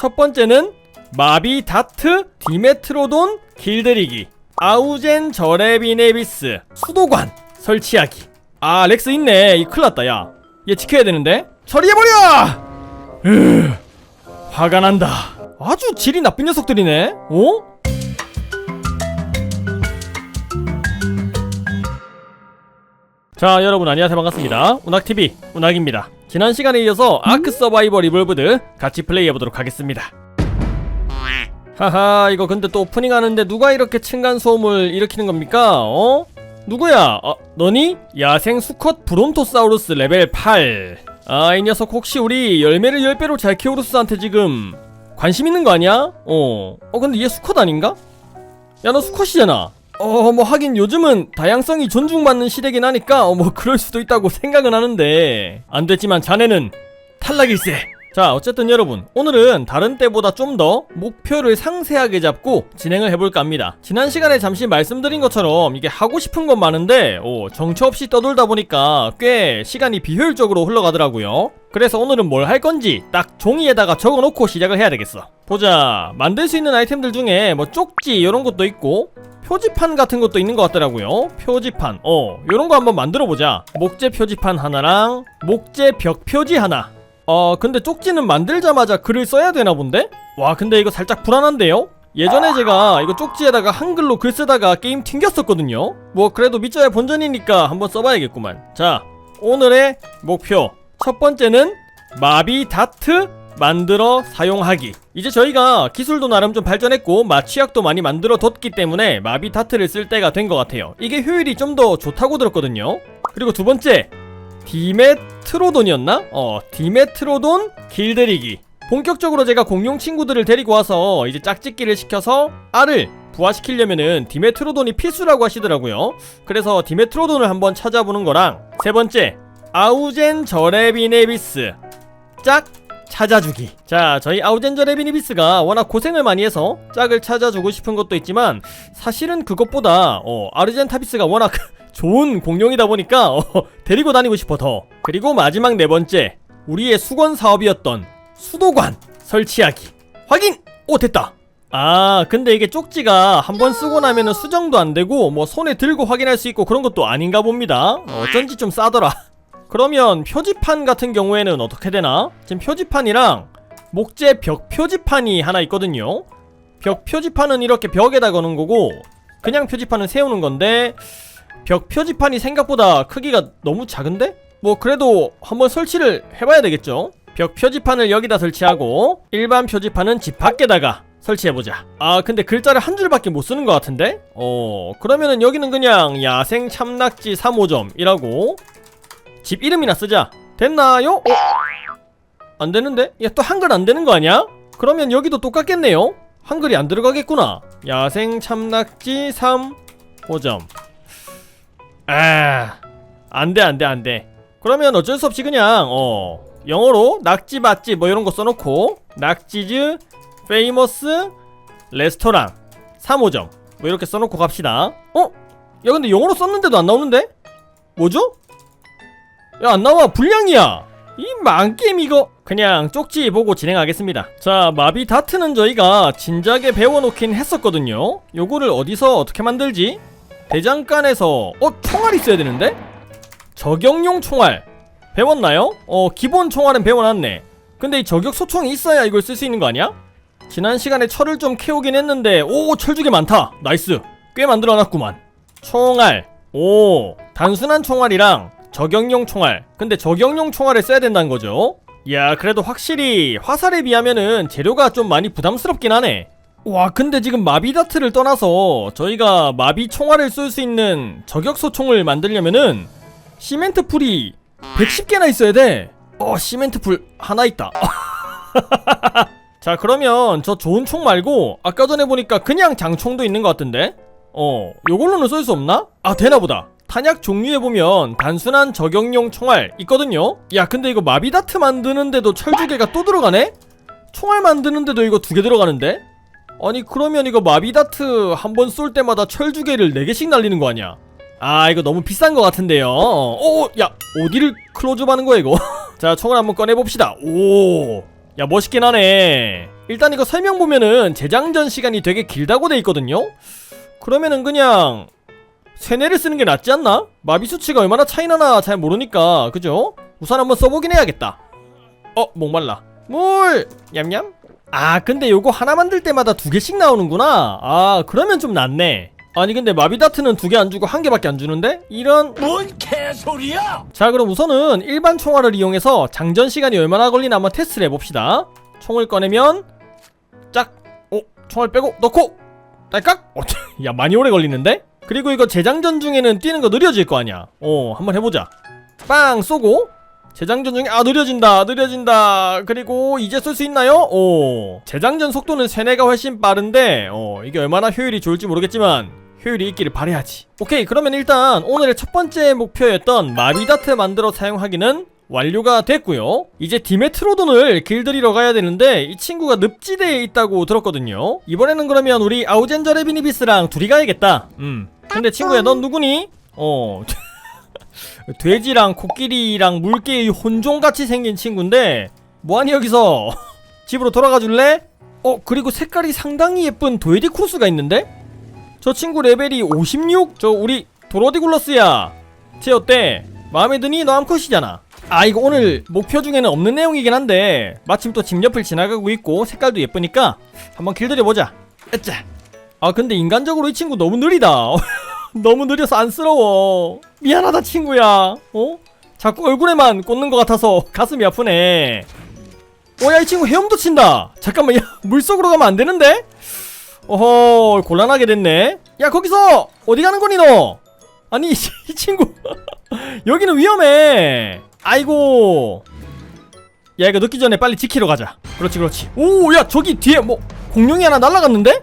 첫 번째는 마비 다트 디메트로돈 길들이기 아우젠 저레비네비스 수도관 설치하기. 아 렉스 있네. 이 큰일났다 야얘 지켜야 되는데? 처리해버려! 으 화가 난다. 아주 질이 나쁜 녀석들이네. 어? 자 여러분 안녕하세요. 반갑습니다. 운학TV 운학입니다 지난 시간에 이어서 아크 서바이벌 리볼브드 같이 플레이해보도록 하겠습니다 하하 이거 근데 또 오프닝 하는데 누가 이렇게 층간소음을 일으키는 겁니까 어? 누구야? 어, 너니? 야생 수컷 브론토사우루스 레벨 8. 아, 이 녀석 혹시 우리 열매를 10배로 잘 키우루스한테 지금 관심 있는 거 아니야? 어. 어, 근데 얘 수컷 아닌가? 야, 너 수컷이잖아. 어, 뭐 하긴 요즘은 다양성이 존중받는 시대긴 하니까 어, 뭐 그럴 수도 있다고 생각은 하는데 안 됐지만 자네는 탈락일세. 자, 어쨌든 여러분, 오늘은 다른 때보다 좀 더 목표를 상세하게 잡고 진행을 해볼까 합니다. 지난 시간에 잠시 말씀드린 것처럼 이게 하고 싶은 건 많은데, 오, 정처 없이 떠돌다 보니까 꽤 시간이 비효율적으로 흘러가더라고요. 그래서 오늘은 뭘 할 건지 딱 종이에다가 적어 놓고 시작을 해야 되겠어. 보자, 만들 수 있는 아이템들 중에 뭐 쪽지 이런 것도 있고, 표지판 같은 것도 있는 것 같더라고요. 표지판, 어, 요런 거 한번 만들어 보자. 목재 표지판 하나랑 목재 벽 표지 하나. 어 근데 쪽지는 만들자마자 글을 써야 되나 본데? 와 근데 이거 살짝 불안한데요? 예전에 제가 이거 쪽지에다가 한글로 글 쓰다가 게임 튕겼었거든요 뭐 그래도 밑자야 본전이니까 한번 써봐야겠구만 자 오늘의 목표 첫 번째는 마비 다트 만들어 사용하기 이제 저희가 기술도 나름 좀 발전했고 마취약도 많이 만들어 뒀기 때문에 마비 다트를 쓸 때가 된 것 같아요 이게 효율이 좀 더 좋다고 들었거든요 그리고 두 번째 디메트로돈이었나? 어, 디메트로돈 길들이기. 본격적으로 제가 공룡 친구들을 데리고 와서 이제 짝짓기를 시켜서 알을 부화시키려면은 디메트로돈이 필수라고 하시더라고요. 그래서 디메트로돈을 한번 찾아보는 거랑 세 번째 아우젠 저레비네비스 짝 찾아주기. 자, 저희 아우젠 저 레비네비스가 워낙 고생을 많이 해서 짝을 찾아주고 싶은 것도 있지만 사실은 그것보다 어, 아르젠타비스가 워낙 좋은 공룡이다 보니까 어, 데리고 다니고 싶어 더. 그리고 마지막 네 번째 우리의 수건 사업이었던 수도관 설치하기. 확인. 오 됐다. 아 근데 이게 쪽지가 한 번 쓰고 나면은 수정도 안 되고 뭐 손에 들고 확인할 수 있고 그런 것도 아닌가 봅니다. 어쩐지 좀 싸더라. 그러면 표지판 같은 경우에는 어떻게 되나? 지금 표지판이랑 목재 벽 표지판이 하나 있거든요. 벽 표지판은 이렇게 벽에다 거는 거고 그냥 표지판은 세우는 건데 벽 표지판이 생각보다 크기가 너무 작은데? 뭐 그래도 한번 설치를 해봐야 되겠죠? 벽 표지판을 여기다 설치하고 일반 표지판은 집 밖에다가 설치해보자 아 근데 글자를 한 줄밖에 못 쓰는 것 같은데? 어 그러면은 여기는 그냥 야생 참낙지 3호점이라고 집 이름이나 쓰자 됐나요? 어? 안 되는데? 야 또 한글 안 되는 거 아니야? 그러면 여기도 똑같겠네요? 한글이 안 들어가겠구나 야생 참낙지 3호점 아, 안 돼, 안 돼, 안 돼. 그러면 어쩔 수 없이 그냥, 어, 영어로 낙지 맛집 뭐 이런 거 써놓고, 낙지즈, 페이머스, 레스토랑, 3호점. 뭐 이렇게 써놓고 갑시다. 어? 야, 근데 영어로 썼는데도 안 나오는데? 뭐죠? 야, 안 나와. 불량이야. 이 망게임 이거. 그냥 쪽지 보고 진행하겠습니다. 자, 마비 다트는 저희가 진작에 배워놓긴 했었거든요. 요거를 어디서 어떻게 만들지? 대장간에서 어 총알 있어야 되는데 저격용 총알 배웠나요? 어 기본 총알은 배워놨네 근데 이 저격 소총이 있어야 이걸 쓸 수 있는 거 아니야? 지난 시간에 철을 좀 캐오긴 했는데 오 철주게 많다 나이스 꽤 만들어놨구만 총알 오 단순한 총알이랑 저격용 총알 근데 저격용 총알을 써야 된다는 거죠 야 그래도 확실히 화살에 비하면은 재료가 좀 많이 부담스럽긴 하네 와 근데 지금 마비다트를 떠나서 저희가 마비 총알을 쏠 수 있는 저격소 총을 만들려면은 시멘트 풀이 110개나 있어야 돼. 어 시멘트 풀 하나 있다. 자 그러면 저 좋은 총 말고 아까 전에 보니까 그냥 장총도 있는 것 같은데 어 요걸로는 쏠 수 없나? 아 되나보다. 탄약 종류에 보면 단순한 저격용 총알 있거든요. 야 근데 이거 마비다트 만드는데도 철두개가 또 들어가네? 총알 만드는데도 이거 두 개 들어가는데? 아니 그러면 이거 마비다트 한 번 쏠 때마다 철두 개를 네 개씩 날리는 거 아니야? 아 이거 너무 비싼 것 같은데요. 오, 야 어디를 클로즈업 하는 거야 이거? 자 총을 한번 꺼내 봅시다. 오, 야 멋있긴 하네. 일단 이거 설명 보면은 재장전 시간이 되게 길다고 돼 있거든요. 그러면은 그냥 세뇌를 쓰는 게 낫지 않나? 마비 수치가 얼마나 차이 나나 잘 모르니까 그죠? 우선 한번 써보긴 해야겠다. 어 목말라. 물 냠냠. 아 근데 요거 하나 만들 때마다 두 개씩 나오는구나. 아 그러면 좀 낫네. 아니 근데 마비다트는 두 개 안 주고 한 개밖에 안 주는데? 이런 뭔 개소리야! 자 그럼 우선은 일반 총알을 이용해서 장전 시간이 얼마나 걸리나 한번 테스트를 해봅시다 총을 꺼내면 짝! 오! 총알 빼고 넣고! 딸깍! 어, 야 많이 오래 걸리는데? 그리고 이거 재장전 중에는 뛰는 거 느려질 거 아니야. 어 한번 해보자. 빵! 쏘고. 재장전 중에 아 느려진다 느려진다. 그리고 이제 쏠 수 있나요? 오 재장전 속도는 세뇌가 훨씬 빠른데 어 이게 얼마나 효율이 좋을지 모르겠지만 효율이 있기를 바래야지. 오케이 그러면 일단 오늘의 첫 번째 목표였던 마비다트 만들어 사용하기는 완료가 됐고요. 이제 디메트로돈을 길들이러 가야 되는데 이 친구가 늪지대에 있다고 들었거든요. 이번에는 그러면 우리 아우젠저 레비니비스랑 둘이 가야겠다. 음 근데 친구야 넌 누구니? 어 돼지랑 코끼리랑 물개의 혼종같이 생긴 친구인데 뭐하니 여기서 집으로 돌아가 줄래? 어 그리고 색깔이 상당히 예쁜 도에디 크루스가 있는데? 저 친구 레벨이 56? 저 우리 도로디굴러스야 쟤 어때? 마음에 드니? 너 암컷이잖아 아 이거 오늘 목표 중에는 없는 내용이긴 한데 마침 또 집 옆을 지나가고 있고 색깔도 예쁘니까 한번 길들여보자 으짜 아 근데 인간적으로 이 친구 너무 느리다 너무 느려서 안쓰러워. 미안하다 친구야. 어? 자꾸 얼굴에만 꽂는 것 같아서 가슴이 아프네. 어 야 이 친구 헤엄도 친다. 잠깐만 야 물속으로 가면 안 되는데? 어허 곤란하게 됐네. 야 거기서 어디 가는 거니 너? 아니 이, 이 친구. 여기는 위험해. 아이고. 야 이거 늦기 전에 빨리 지키러 가자. 그렇지 그렇지. 오 야 저기 뒤에 뭐 공룡이 하나 날아갔는데?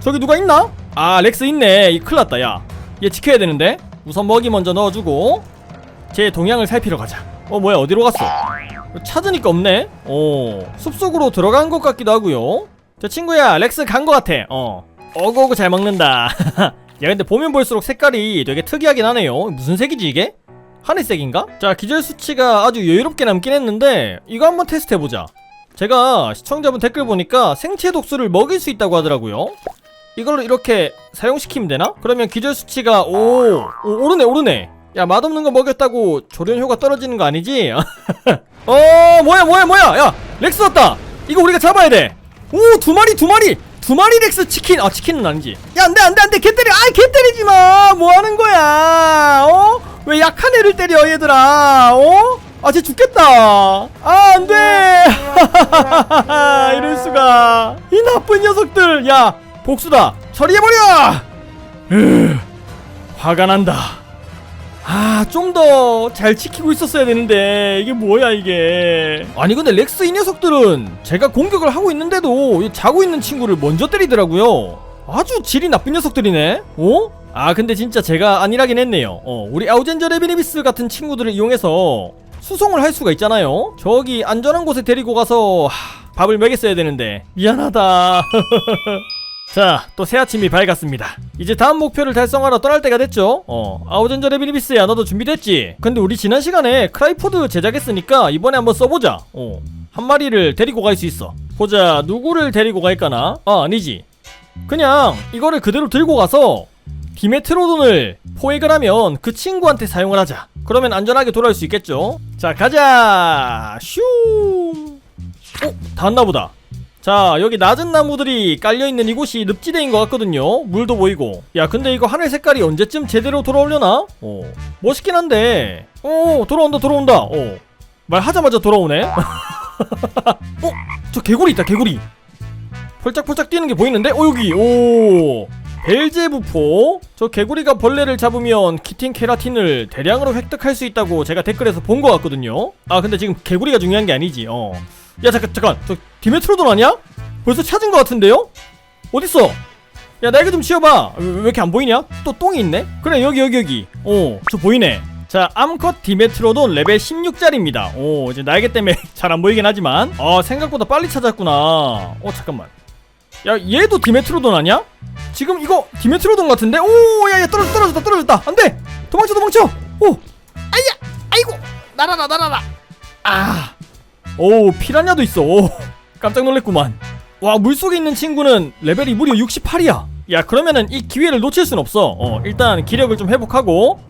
저기 누가 있나? 아 렉스 있네. 이 큰일 났다 야 얘 지켜야 되는데. 우선 먹이 먼저 넣어주고 제 동향을 살피러 가자. 어 뭐야 어디로 갔어? 찾으니까 없네. 어 숲속으로 들어간 것 같기도 하고요. 저 친구야 렉스 간 것 같아. 어 어구어구 잘 먹는다. 야 근데 보면 볼수록 색깔이 되게 특이하긴 하네요. 무슨 색이지 이게? 하늘색인가? 자 기절 수치가 아주 여유롭게 남긴 했는데 이거 한번 테스트해보자. 제가 시청자분 댓글 보니까 생체 독수를 먹일 수 있다고 하더라고요 이걸로 이렇게 사용시키면 되나? 그러면 기절 수치가 오, 오 오르네 오르네. 야 맛없는 거 먹였다고 조련 효과 떨어지는 거 아니지? 어 뭐야 뭐야 뭐야? 야 렉스 왔다. 이거 우리가 잡아야 돼오 두 마리 두 마리. 두 마리 렉스 치킨. 아 치킨은 아니지. 야 안돼 안돼 안돼. 개 때려. 아개 때리지 마뭐 하는 거야? 어? 왜 약한 애를 때려 얘들아? 어? 아쟤 죽겠다. 아 안돼. 이럴 수가. 이 나쁜 녀석들. 야 복수다. 처리해버려! 으, 화가 난다. 아, 좀 더 잘 지키고 있었어야 되는데 이게 뭐야 이게. 아니 근데 렉스 이 녀석들은 제가 공격을 하고 있는데도 이 자고 있는 친구를 먼저 때리더라고요. 아주 질이 나쁜 녀석들이네. 어? 아 근데 진짜 제가 안일하긴 했네요. 어 우리 아우젠저 레비니비스 같은 친구들을 이용해서 수송을 할 수가 있잖아요. 저기 안전한 곳에 데리고 가서 하, 밥을 먹였어야 되는데. 미안하다 자, 또 새 아침이 밝았습니다. 이제 다음 목표를 달성하러 떠날 때가 됐죠? 어, 아우젠저 레비니비스야, 너도 준비됐지? 근데 우리 지난 시간에 크라이포드 제작했으니까 이번에 한번 써보자. 어, 한 마리를 데리고 갈 수 있어. 보자, 누구를 데리고 갈까나? 아, 아니지. 그냥 이거를 그대로 들고 가서 디메트로돈을 포획을 하면 그 친구한테 사용을 하자. 그러면 안전하게 돌아올 수 있겠죠? 자, 가자! 슝! 어, 다 왔나보다. 자 여기 낮은 나무들이 깔려있는 이곳이 늪지대인 것 같거든요. 물도 보이고. 야 근데 이거 하늘 색깔이 언제쯤 제대로 돌아오려나? 어. 멋있긴 한데. 어 돌아온다 돌아온다. 어. 말하자마자 돌아오네. 어? 저 개구리 있다 개구리. 펄짝펄짝 뛰는 게 보이는데? 어 여기. 오. 벨제부포. 저 개구리가 벌레를 잡으면 키틴 케라틴을 대량으로 획득할 수 있다고 제가 댓글에서 본 것 같거든요. 아 근데 지금 개구리가 중요한 게 아니지. 어 야 잠깐 잠깐. 저 디메트로돈 아니야? 벌써 찾은 것 같은데요? 어딨어? 야 날개 좀 치워봐. 왜, 왜 이렇게 안 보이냐? 또 똥이 있네? 그래 여기 여기 여기. 어저 보이네. 자 암컷 디메트로돈 레벨 16짜리입니다. 오 이제 날개 때문에 잘 안 보이긴 하지만. 아 생각보다 빨리 찾았구나. 어 잠깐만. 야 얘도 디메트로돈 아니야? 지금 이거 디메트로돈 같은데? 오 야야 떨어졌 떨어졌다 떨어졌다. 안돼! 도망쳐 도망쳐! 오! 아야! 아이고! 날아라 날아라. 아 오 피라냐도 있어. 오, 깜짝 놀랬구만. 와 물속에 있는 친구는 레벨이 무려 68이야. 야 그러면은 이 기회를 놓칠 순 없어. 어 일단 기력을 좀 회복하고